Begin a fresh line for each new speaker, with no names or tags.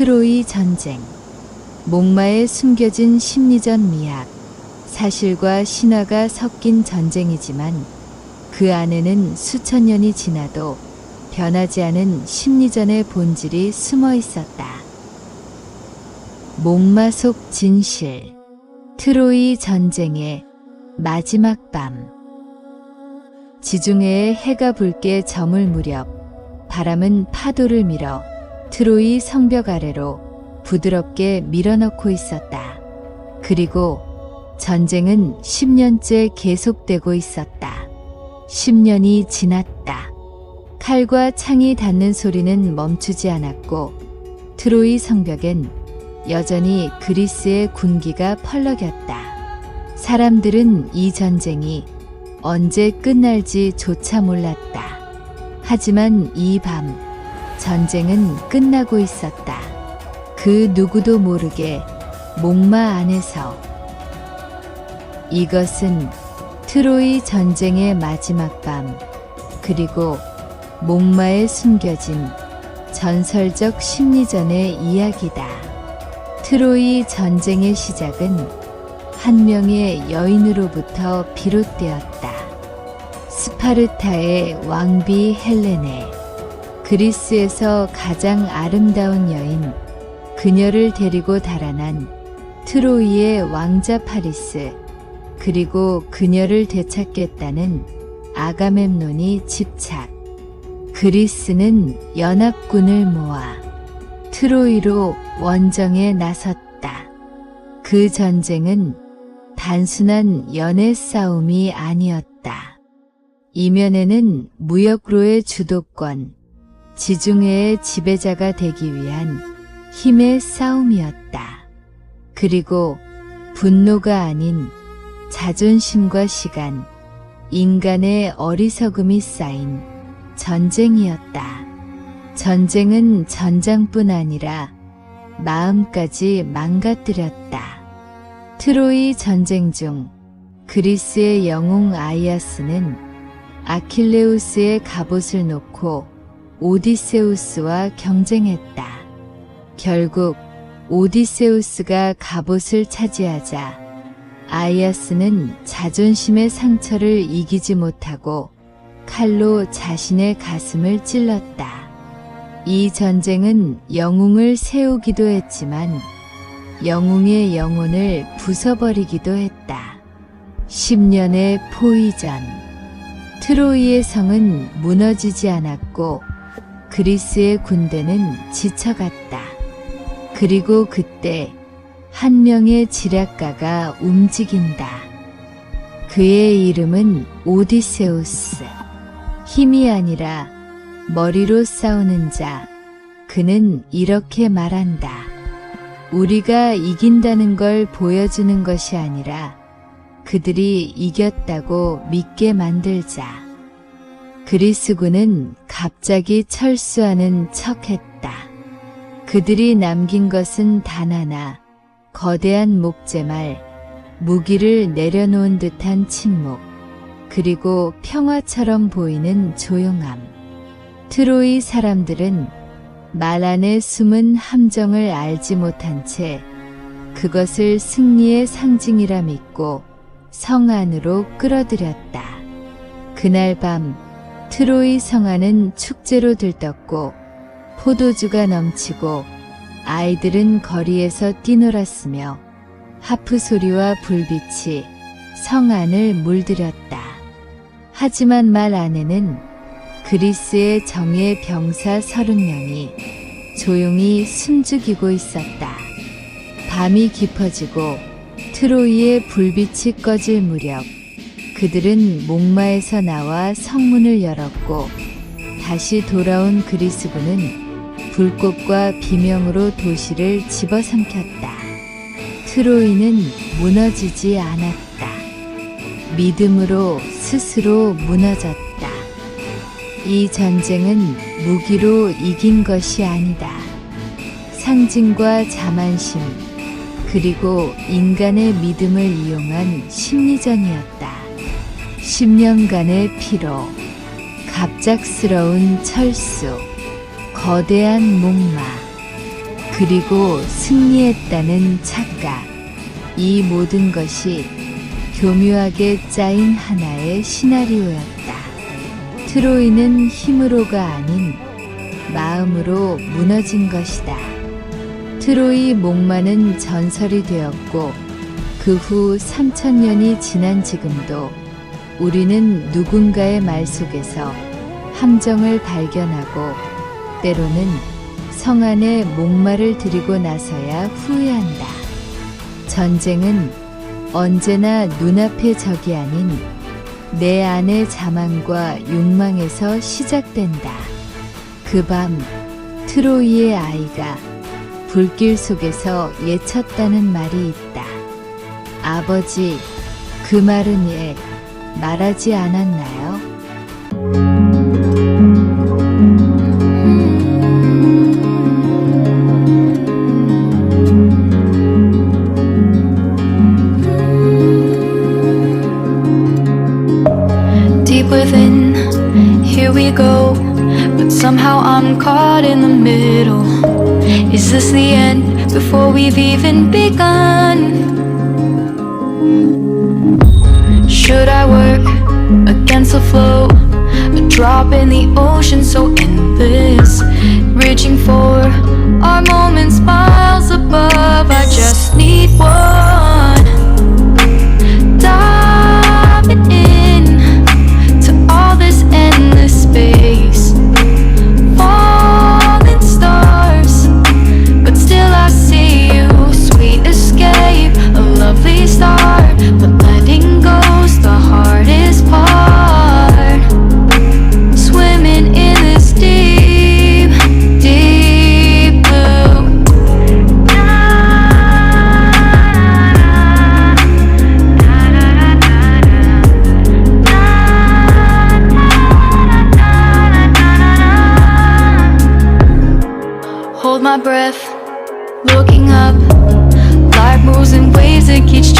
트로이 전쟁. 목마에 숨겨진 심리전 미학. 사실과 신화가 섞인 전쟁이지만 그 안에는 수천 년이 지나도 변하지 않은 심리전의 본질이 숨어 있었다. 목마 속 진실. 트로이 전쟁의 마지막 밤. 지중해에 해가 붉게 저물 무렵 바람은 파도를 밀어 트로이 성벽 아래로 부드럽게 밀어넣고 있었다. 그리고 전쟁은 10년째 계속되고 있었다. 10년이 지났다. 칼과 창이 닿는 소리는 멈추지 않았고 트로이 성벽엔 여전히 그리스의 군기가 펄럭였다. 사람들은 이 전쟁이 언제 끝날지조차 몰랐다. 하지만 이 밤 전쟁은 끝나고 있었다. 그 누구도 모르게 목마 안에서 이것은 트로이 전쟁의 마지막 밤 그리고 목마에 숨겨진 전설적 심리전의 이야기다. 트로이 전쟁의 시작은 한 명의 여인으로부터 비롯되었다. 스파르타의 왕비 헬레네. 그리스에서 가장 아름다운 여인, 그녀를 데리고 달아난 트로이의 왕자 파리스, 그리고 그녀를 되찾겠다는 아가멤논이 집착. 그리스는 연합군을 모아 트로이로 원정에 나섰다. 그 전쟁은 단순한 연애 싸움이 아니었다. 이면에는 무역로의 주도권, 지중해의 지배자가 되기 위한 힘의 싸움이었다. 그리고 분노가 아닌 자존심과 시간, 인간의 어리석음이 쌓인 전쟁이었다. 전쟁은 전장뿐 아니라 마음까지 망가뜨렸다. 트로이 전쟁 중 그리스의 영웅 아이아스는 아킬레우스의 갑옷을 놓고 오디세우스와 경쟁했다. 결국 오디세우스가 갑옷을 차지하자 아이아스는 자존심의 상처를 이기지 못하고 칼로 자신의 가슴을 찔렀다. 이 전쟁은 영웅을 세우기도 했지만 영웅의 영혼을 부숴버리기도 했다. 10년의 포위전. 트로이의 성은 무너지지 않았고 그리스의 군대는 지쳐갔다. 그리고 그때 한 명의 지략가가 움직인다. 그의 이름은 오디세우스. 힘이 아니라 머리로 싸우는 자. 그는 이렇게 말한다. 우리가 이긴다는 걸 보여주는 것이 아니라 그들이 이겼다고 믿게 만들자. 그리스군은 갑자기 철수하는 척 했다. 그들이 남긴 것은 단 하나, 거대한 목재말, 무기를 내려놓은 듯한 침묵, 그리고 평화처럼 보이는 조용함. 트로이 사람들은 말 안에 숨은 함정을 알지 못한 채 그것을 승리의 상징이라 믿고 성 안으로 끌어들였다. 그날 밤 트로이 성 안은 축제로 들떴고 포도주가 넘치고 아이들은 거리에서 뛰놀았으며 하프 소리와 불빛이 성 안을 물들였다. 하지만 말 안에는 그리스의 정예 병사 서른 명이 조용히 숨죽이고 있었다. 밤이 깊어지고 트로이의 불빛이 꺼질 무렵 그들은 목마에서 나와 성문을 열었고 다시 돌아온 그리스군은 불꽃과 비명으로 도시를 집어삼켰다. 트로이는 무너지지 않았다. 믿음으로 스스로 무너졌다. 이 전쟁은 무기로 이긴 것이 아니다. 상징과 자만심, 그리고 인간의 믿음을 이용한 심리전이었다. 10년간의 피로, 갑작스러운 철수, 거대한 목마. 그리고 승리했다는 착각. 이 모든 것이 교묘하게 짜인 하나의 시나리오였다. 트로이는 힘으로가 아닌 마음으로 무너진 것이다. 트로이 목마는 전설이 되었고 그 후 3천년이 지난 지금도 우리는 누군가의 말 속에서 함정을 발견하고 때로는 성 안에 목마를 들이고 나서야 후회한다. 전쟁은 언제나 눈앞의 적이 아닌 내 안의 자만과 욕망에서 시작된다. 그 밤 트로이의 아이가 불길 속에서 예쳤다는 말이 있다. 아버지, 그 말은 예, 말하지 않았나요?
deep within. Here we go, but somehow I'm caught in the middle. Is this the end before we've even begun? Against the flow? A drop in the ocean so endless. Reaching for our moments miles above. I just need up. Life moves in waves that gets